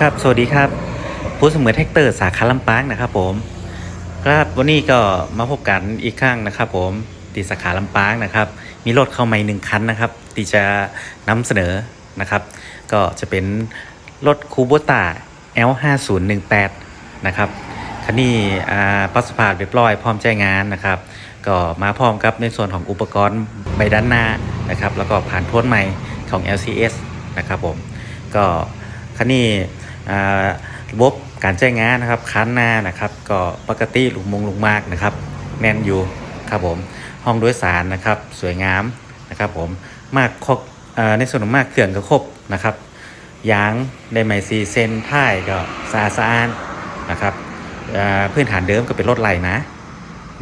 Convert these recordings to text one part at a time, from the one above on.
ครับสวัสดีครับผู้เสมือนแท็กเตอร์สาขาลำปางนะครับผมครับวันนี้ก็มาพบกันอีกครั้งนะครับ ผมที่สาขาลำปางนะครับ มีรถเข้ามาหนึ่งคันนะครับที่จะนำเสนอนะครับ ก็จะเป็นรถคูโบต้า L5018 นะครับคันนี้ปัสสาวะเรียบร้อยพร้อมใช้งานนะครับ ก็มาพร้อมกับในส่วนของอุปกรณ์ใบด้านหน้านะครับ แล้วก็ผ่านพ้นใหม่ของ LCS นะครับผมก็คันนี้ ระบบการใช้งานนะครับคันหน้านะครับ ก็ปกติลุงมงลุงมากนะครับแน่นอยู่ครับผมห้องโดยสารนะครับสวยงามนะครับผมมากครบเอ่อในส่วนของมากเครื่องก็ครบนะครับยางได้ไหมซีเซนท้ายก็สะอาดสะอ้านนะครับพื้นฐานเดิมก็เป็นรถไหลนะ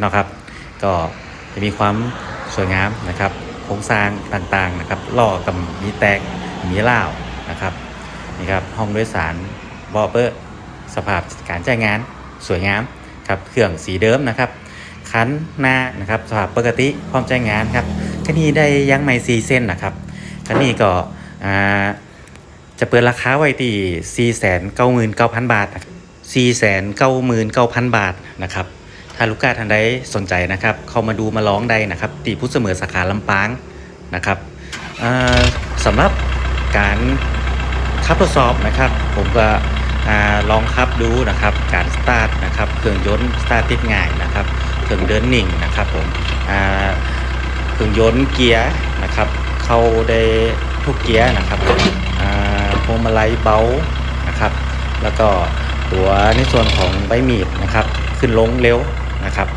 นะครับ ก็จะมีความสวยงามนะครับโครงสร้างต่างๆนะครับล่อกับมีแตกมีเล่านะครับ นี่ครับห้องโดยสารบอเปอร์สภาพการใช้งานสวยงามครับเครื่องสีเดิมนะครับคันหน้านะครับสภาพปกติพร้อมใช้งานครับคันนี้ได้ยางไม้ซีเส้นนะครับคันนี้ก็จะเปิดราคาไว้ที่4 9 9 0 0 0 บาท 4 9 9 0 0 0 บาทนะครับถ้าลูกค้าท่านใดสนใจนะครับ เข้ามาดูมาลองได้นะครับตีพุทธเสมอสาขาลำปางนะครับสำหรับการ ขับทดสอบนะครับ ผมก็ลองขับดูนะครับ การสตาร์ทนะครับ เครื่องยนต์สตาร์ทติดง่ายนะครับ เครื่องเดินหนิ่งนะครับผมเครื่องยนต์เกียร์นะครับ เข้าได้ทุกเกียร์นะครับพวงมาลัยเบานะครับ แล้วก็ตัวในส่วนของใบมีดนะครับ ขึ้นลงเร็วนะครับ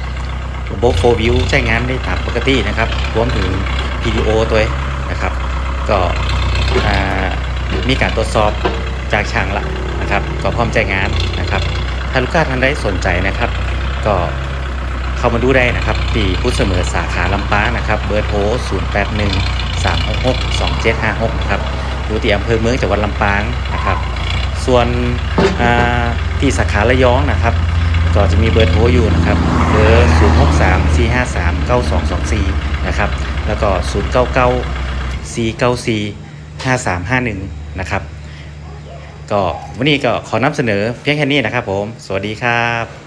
ระบบโฟวิวใช้งานได้ตามปกตินะครับ รวมถึง PDO ตัวนะครับ ก็ มีการตรวจสอบจากช่างละนะครับก็พร้อมใจงานนะครับ ถ้าลูกค้าท่านใดสนใจนะครับ ก็เข้ามาดูได้นะครับที่พุทธเสมอสาขาลำปางนะครับ เบอร์โทร 0 8 1 3 6 6 2 7 5 6นะครับอยู่ที่อำเภอเมืองจังหวัดลำปางนะครับ ส่วนที่สาขาระยองนะครับ ก็จะมีเบอร์โทรอยู่นะครับเบอร์0 6 3 4 5 3 9 2 2 4นะครับแล้วก็ 0 9 9 4 9 4 5 3 5 1 นะครับ ก็วันนี้ก็ขอนำเสนอเพียงแค่นี้นะครับผม สวัสดีครับ